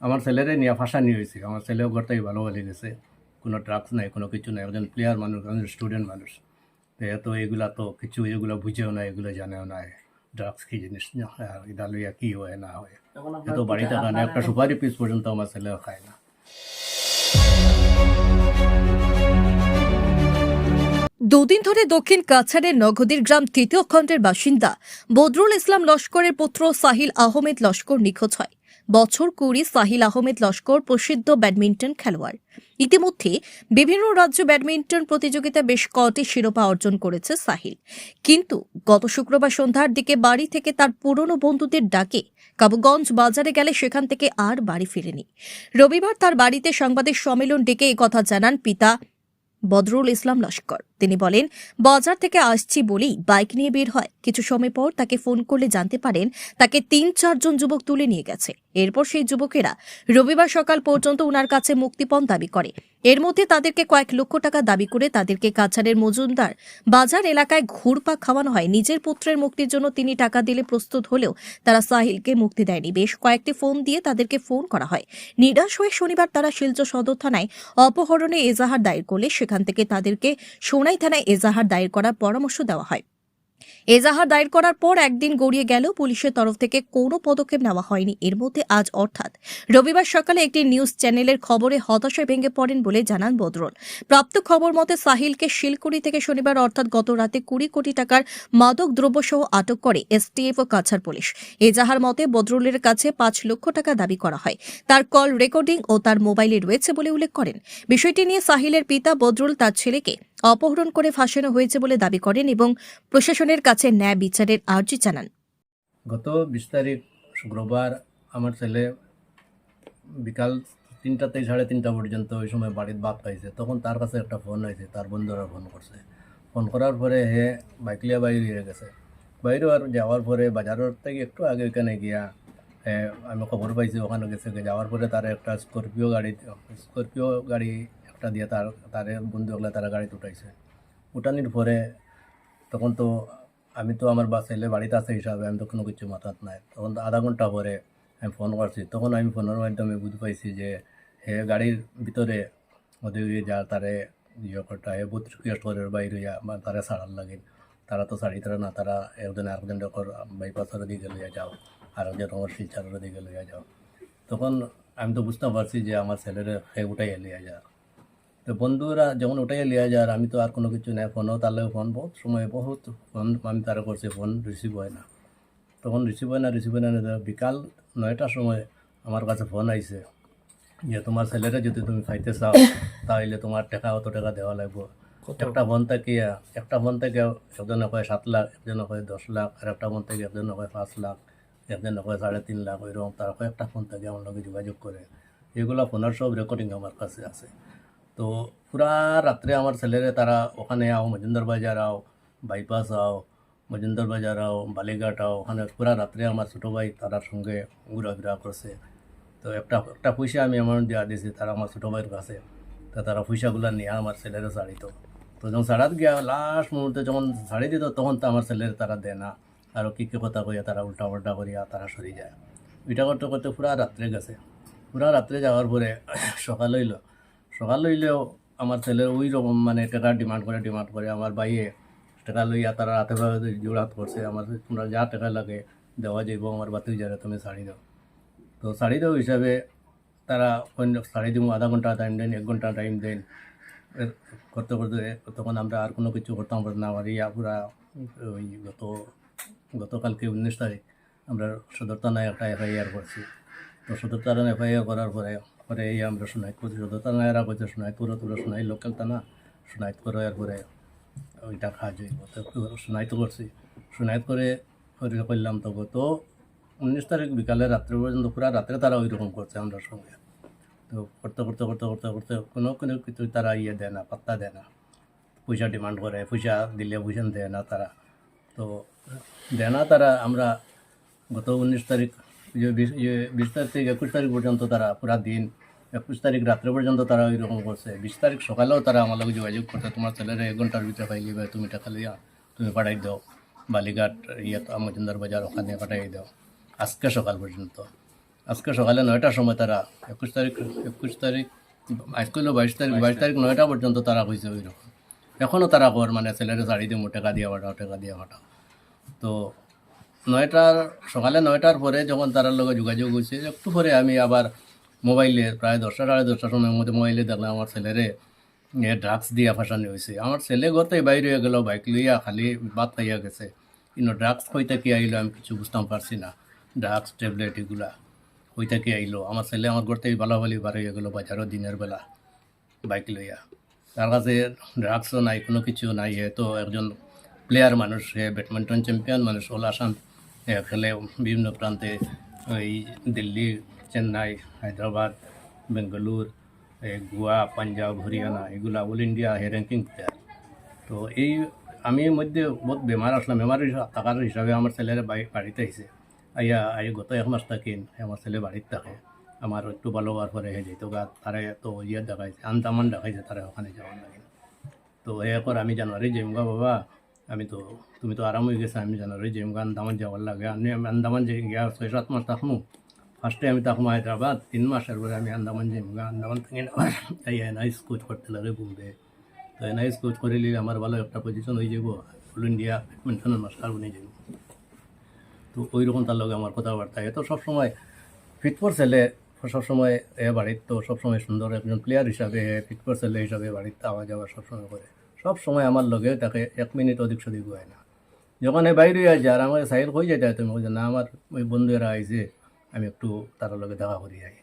আমার ছেলেরে নিয়ে ফাঁসা নিয়ে হয়েছে। আমার ছেলেও ঘরটাই ভালো হয়ে গেছে। কোনো ড্রাগস নাই কোনো কিছু নাই। একজন প্লেয়ার মানুষ একজন স্টুডেন্ট মানুষ। তো এত এগুলা তো কিছু এগুলো বুঝেও না এগুলো জানেও না। ড্রাগস কি জিনিস? না, এটা লইয়া কি হয় না হয়? এত বাড়িতে না একটা সুপারি পিস পর্যন্ত আমার ছেলেও খায় না। দুদিন ধরে দক্ষিণ কাছাড়ের নগদীর গ্রাম তৃতীয় খণ্ডের বাসিন্দা বদরুল ইসলাম লস্করের পুত্র সাহিল আহমেদ লস্কর নিখোঁজ হয়। বছর কুড়ি সাহিল আহমেদ লস্কর প্রসিদ্ধ ব্যাডমিন্টন খেলোয়াড়। ইতিমধ্যে বিভিন্ন রাজ্য ব্যাডমিন্টন প্রতিযোগিতা বেশ কটি শিরোপা অর্জন করেছে সাহিল। কিন্তু গত শুক্রবার সন্ধ্যার দিকে বাড়ি থেকে তার পুরনো বন্ধুদের ডাকে কাবুগঞ্জ বাজারে গেলে সেখান থেকে আর বাড়ি ফিরেনি। রবিবার তার বাড়িতে সাংবাদিক সম্মেলন ডেকে কথা জানান পিতা বদরুল ইসলাম লস্কর। তিনি বলেন, বাজার থেকে আসছি বলেই বাইক নিয়ে বের হয়। কিছু সময় পর তাকে ফোন করলে জানতে পারেন, তাকে তিন চারজন যুবক তুলে নিয়ে গেছে। এরপর সেই যুবকেরা রবিবার সকাল পর্যন্ত উনার কাছে মুক্তিপণ দাবি করে। এর মধ্যে তাদেরকে কয়েক লক্ষ টাকা দাবি করে তাদেরকে কাছাড়ের মজুমদার বাজার এলাকায় ঘুরপাক খাওয়ানো হয়। নিজের পুত্রের মুক্তির জন্য তিনি টাকা দিলে প্রস্তুত হলেও তারা সাহিলকে মুক্তি দেয়নি। বেশ কয়েকটি ফোন দিয়ে তাদেরকে ফোন করা হয়। নিরাশ হয়ে শনিবার তারা শিলচর সদর থানায় অপহরণে এজাহার দায়ের করলে সেখান থেকে তাদেরকে সোনাই থানায় এজাহার দায়ের করার পরামর্শ দেওয়া হয়। এজাহার দায়ের করার পর একদিন গড়িয়ে গেল, পুলিশের তরফ থেকে কোনো পদক্ষেপ নেওয়া হয়নি। এর মধ্যে আজ অর্থাৎ রবিবার সকালে একটি নিউজ চ্যানেলের খবরে হতাশায় ভেঙে পড়েন বলে জানান বদরুল। প্রাপ্ত খবর মতে সাহিলকে শিলকুড়ি থেকে শনিবার অর্থাৎ গত রাতে কুড়ি কোটি টাকার মাদক দ্রব্যসহ আটক করে এসটিএফ ও কাছার পুলিশ। এজাহার মতে বদরুলের কাছে পাঁচ লক্ষ টাকা দাবি করা হয়। তার কল রেকর্ডিং ও তার মোবাইলে রয়েছে বলে উল্লেখ করেন। বিষয়টি নিয়ে সাহিলের পিতা বদরুল তার ছেলেকে অপহরণ করে ফাঁসানো হয়েছে বলে দাবি করেন এবং প্রশাসনের কাছে ন্যায় বিচারের আর্জি জানান। গত বিশ তারিখ শুক্রবার আমার ছেলে বিকাল তিনটা থেকে সাড়ে তিনটা পর্যন্ত ওই সময় বাড়ির বাপ পাইছে। তখন তার কাছে একটা ফোন হয়েছে, তার বন্ধুরা ফোন করছে। ফোন করার পরে হে বাইকলিয়া বাইরে হয়ে গেছে। বাইরে আর যাওয়ার পরে বাজারের থেকে একটু আগে ওখানে গিয়া আমি খবর পাইছি, ওখানে গেছে। যাওয়ার পরে তার একটা স্করপিও গাড়ি স্করপিও গাড়ি একটা দিয়ে তার তার বন্ধু হলে তারা গাড়িতে উঠাইছে। উঠানির পরে তখন তো আমি তো আমার বা ছেলে বাড়িতে আছে হিসাবে, আমি তো কোনো কিছু মাথাত নাই। তখন তো আধা ঘণ্টা পরে আমি ফোন করছি। তখন আমি ফোনের মাধ্যমে বুঝতে পাইছি যে হে গাড়ির ভিতরে ওদের যা, তারে ইয়ে করতে হে বহুত রিকোয়েস্ট করে বাইরে হইয়া, বা তারা ছাড়ার লাগে। তারা তো ছাড়ি, তারা না, তারা একজন আরেকজন ডকর বাইপাসের দিকে লইয়া যাও আর একজন আমার শিলচারের দিকে লইয়া যাও। তখন আমি তো বুঝতে পারছি যে আমার ছেলেরে সে উঠাইয়া লিয়া যা। তো বন্ধুরা যেমন ওটাই লিয়া যায় আমি তো আর কোনো কিছু নাই ফোনও তাহলে ফোন বহুত সময় বহুত ফোন আমি তারা করছি ফোন রিসিভ হয় না। তখন রিসিভ হয় না রিসিভ হয় না বিকাল নয়টার সময় আমার কাছে ফোন আইছে। যে তোমার ছেলেরা যদি তুমি খাইতে চাও তাহলে তোমার টাকা অত টাকা দেওয়া লাগবে। একটা ফোন থেকে একটা ফোন থেকে একজনে কয় সাত লাখ একজনে কয় দশ লাখ আর একটা ফোন থেকে একজনে কয় পাঁচ লাখ একজনে কয় সাড়ে তিন লাখ ওইরকম তার কয়েকটা ফোন থেকে আমার লগে যোগাযোগ করে। এগুলো ফোনের সব রেকর্ডিং আমার কাছে আছে। তো পুরা রাত্রে আমার ছেলেরে তারা ওখানে আও, মজুমদার বাজার আও বাইপাস আও, মজুমদার বাজার আও, বালিঘাট আও, ওখানে পুরা রাত্রে আমার ছোটো ভাই তারার সঙ্গে ঘোরাফেরা করছে। তো একটা একটা পয়সা আমি অ্যামাউন্ট দেওয়া দিয়েছি তারা আমার ছোটো ভাইয়ের কাছে। তো তারা পয়সাগুলো নিয়ে আমার ছেলেরে ছাড়িত তো। যখন ছাড়াত গিয়া লাস্ট মুহূর্তে যখন ছাড়ি দিত, তখন তো আমার ছেলের তারা দেয় না। আরও কী কী কথা কইয়া তারা উল্টা পাল্টা করিয়া তারা সরি যায়। ওইটা করতে করতে পুরা রাত্রে গেছে। পুরা রাত্রে যাওয়ার পরে সকাল হইল। সকাল হইলেও আমার ছেলের ওই রকম মানে টাকা ডিমান্ড করে ডিমান্ড করে। আমার বাইয়ে টাকা লইয়া তারা রাতে ভাবে জোড়াত করছে। আমার তোমরা যা টাকা লাগে দেওয়া যাইব, আমার বাতি যারা, তুমি শাড়ি দাও। তো শাড়ি দাও হিসাবে তারা অন্য শাড়ি দিব আধা ঘণ্টা টাইম দেন, এক ঘণ্টা টাইম দেন। করতে করতে তখন আমরা আর কোনো কিছু করতাম পারতাম না। আমার ইয়া পুরা ওই গত, গতকালকে উনিশ তারিখ আমরা সদর থানায় একটা এফআইআর করছি। তো সদর থানায় এফআইআর করার পরে পরে এই আমরা করছি সদর থানায় এরা কইছে শোনাইতপুরে তোরা শোনাই লোকাল থানা শোনাইত করে এরপরে ওইটা কাজ হইব তো করছি শোনাইত করে করে করলাম তো গত উনিশ তারিখ বিকালে রাত্রে পর্যন্ত পুরা রাত্রে তারা ওই রকম করছে আমরা সঙ্গে তো করতে করতে করতে করতে করতে কোনো কোনো কিছু তারা ইয়ে দেয় না পাত্তা দেয় না পয়সা ডিমান্ড করে পয়সা দিলে পয়সা দেয় না তারা তো দেয় না তারা আমরা গত উনিশ তারিখ বিশ ইয়ে তারিখ থেকে একুশ তারিখ পর্যন্ত তারা পুরা দিন, একুশ তারিখ রাত্রে পর্যন্ত তারা ওই রকম করছে। বিশ তারিখ সকালেও তারা আমার লগে যোগাযোগ করছে, তোমার ছেলেরা এক ঘণ্টার ভিতরে পাইলি ভাই তুমি টাকা লিয়া তুমি পাঠাই দাও। বালিঘাট ইয়ে মজুমদার বাজার ওখানে পাঠাই দাও। আজকে সকাল পর্যন্ত। আজকে সকালে নয়টার সময় তারা একুশ তারিখ একুশ তারিখ, আজকে বাইশ তারিখ বাইশ তারিখ নয়টা পর্যন্ত তারা হয়েছে ওই রকম এখনও তারা কর মানে ছেলেরা শাড়ি দিয়ে টাকা দিয়ে পাঠাও, টাকা দিয়ে পাঠাও। তো নয়টার, সকালে নয়টার পরে যখন তার লগে যোগাযোগ হয়েছে একটু পরে আমি আবার মোবাইলে প্রায় দশটা, সাড়ে দশটার সময় মধ্যে মোবাইলে দেখলাম আমার ছেলেরে ড্রাগস দিয়া ফাঁসানি হয়েছে আমার ছেলে গতে বাইরে হয়ে গেল, বাইক লইয়া খালি বাদ খাইয়া গেছে। কিন্তু ড্রাগস কইতে কি আইলো আমি কিছু বুঝতাম পারছি না। ড্রাগস ট্যাবলেট এগুলা কইতে কি আইলো? আমার ছেলে আমার ঘর থেকে বালাবালি বার হয়ে গেলো বাজারও দিনের বেলা বাইক লইয়া। তার কাছে ড্রাগসও নাই, কোনো কিছু নাই হে তো একজন প্লেয়ার মানুষ হে ব্যাডমিন্টন চ্যাম্পিয়ন মানুষ এ খেলে বিভিন্ন প্রান্তে ওই দিল্লি চেন্নাই হায়দ্রাবাদ বেঙ্গালুর গোয়া পাঞ্জাব হরিয়ানা এগুলা অল ইন্ডিয়া হে র্যাঙ্কিং প্লেয়ার তো এই আমি এর মধ্যে বহুত বেমার আসলাম বেমার থাকার হিসাবে আমার ছেলের বাড়ি- বাড়িতে আইসে আইয়া আই গত এক মাস থাকিন আমার ছেলে বাড়িতে থাকে আমার একটু ভালো হওয়ার পরে হে যেত গা তারে তো ইয়ে দেখাইছে আন্দামান দেখাইছে তারা ওখানে যাওয়ার লাগে তো এরপর আমি জানুয়ারি যাইমগা বাবা আমি তো, তুমি তো আরাম হয়ে গেছে, আমি জানুয়ারি যাইমগা আন্দামান যাওয়ার লাগে। আমি আমি আন্দামান যাই, গিয়া ছয় সাত মাস থাকমু। ফার্স্টে আমি থাকমু হায়দ্রাবাদ, তিন মাসের পরে আমি আন্দামান যাইমগা আন্দামান থেকে এই এনআইস কোচ করতে লাগে বোম্বে তো এনআইস কোচ করিলে আমার ভালো একটা পজিশন হয়ে যাব অল ইন্ডিয়া ব্যাডমিন্টনের মাস্টার বনে যাব তো ওই রকম তার লগে আমার কথাবার্তা এ তো সবসময় ফিটফোর ছেলে সবসময় এ বাড়ির তো সবসময় সুন্দর একজন প্লেয়ার হিসাবে ফিটফোর ছেলে হিসাবে বাড়িতে আওয়া যাওয়া সবসময় করে। সব সময় আমার লগে তাকে এক মিনিট অধিক সদিক হয় না। যখন এই বাইরে যায় আর আমার সাইল হয়ে যায় তুমি বলছে না আমার ওই বন্ধুরা আইছে আমি একটু তার লগে দেখা করি যাই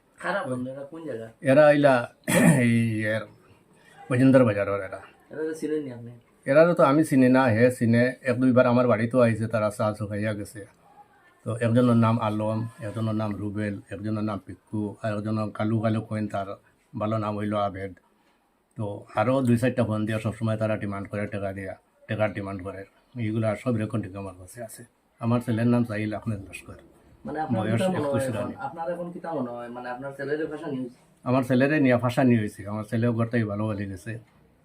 এরা আইলা এই মজেন্দ্র বাজারের এরা। এরা তো আমি চিনি না হে চিনে। এক দুইবার আমার বাড়িতেও আইছে তারা চা খাইয়া গেছে। তো একজনের নাম আলম একজনের নাম রুবেল একজনের নাম পিক্কু আর একজনের কালু কালু কইন তার ভালো নাম হইল আবেদ। তো আরও দুই চারটা ফোন দিয়া সবসময় তারা ডিমান্ড করে টাকা দিয়া টাকার ডিমান্ড করে। এইগুলো সব রেকর্ড আমার কাছে আছে। আমার ছেলের নাম সাহিল আহমেদ লস্কর। মানে মনে আমার ছেলেরে নিয়ে ফাঁসা নিয়ে হয়েছে। আমার ছেলেও ঘরটাই ভালো বলে গেছে।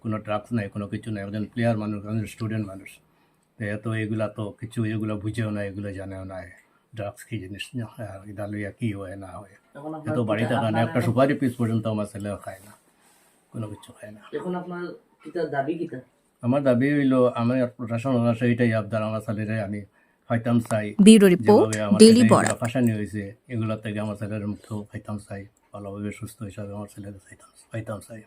কোনো ড্রাগস নাই কোনো কিছু নাই। একজন প্লেয়ার মানুষ একজন স্টুডেন্ট মানুষ। তো এত এগুলা তো কিছু এগুলো বুঝেও না এগুলো জানেও না। ড্রাগস কি জিনিস? এটা লইয়া কি হয় না হয়। এত আপনার বাড়ি থাকা না একটা সুপারি পিস পর্যন্ত আমার ছেলেও খায় না। কোনো কিছু খায় না। এখন আপনার কিতা দাবি কিতা আমার দাবি হইল আমার প্রশাসন আছে এটাই আবদার আমার ছেলেরে আমি খাইতাম চাই। ব্যুরো রিপোর্ট ডেইলি বড়া এগুলা ফাঁসানি হয়েছে এগুলোর থেকে আমার ছেলের মুক্ত খাইতাম চাই ভালোভাবে সুস্থ হিসাবে আমার ছেলেকে খাইতাম খাইতাম চাই।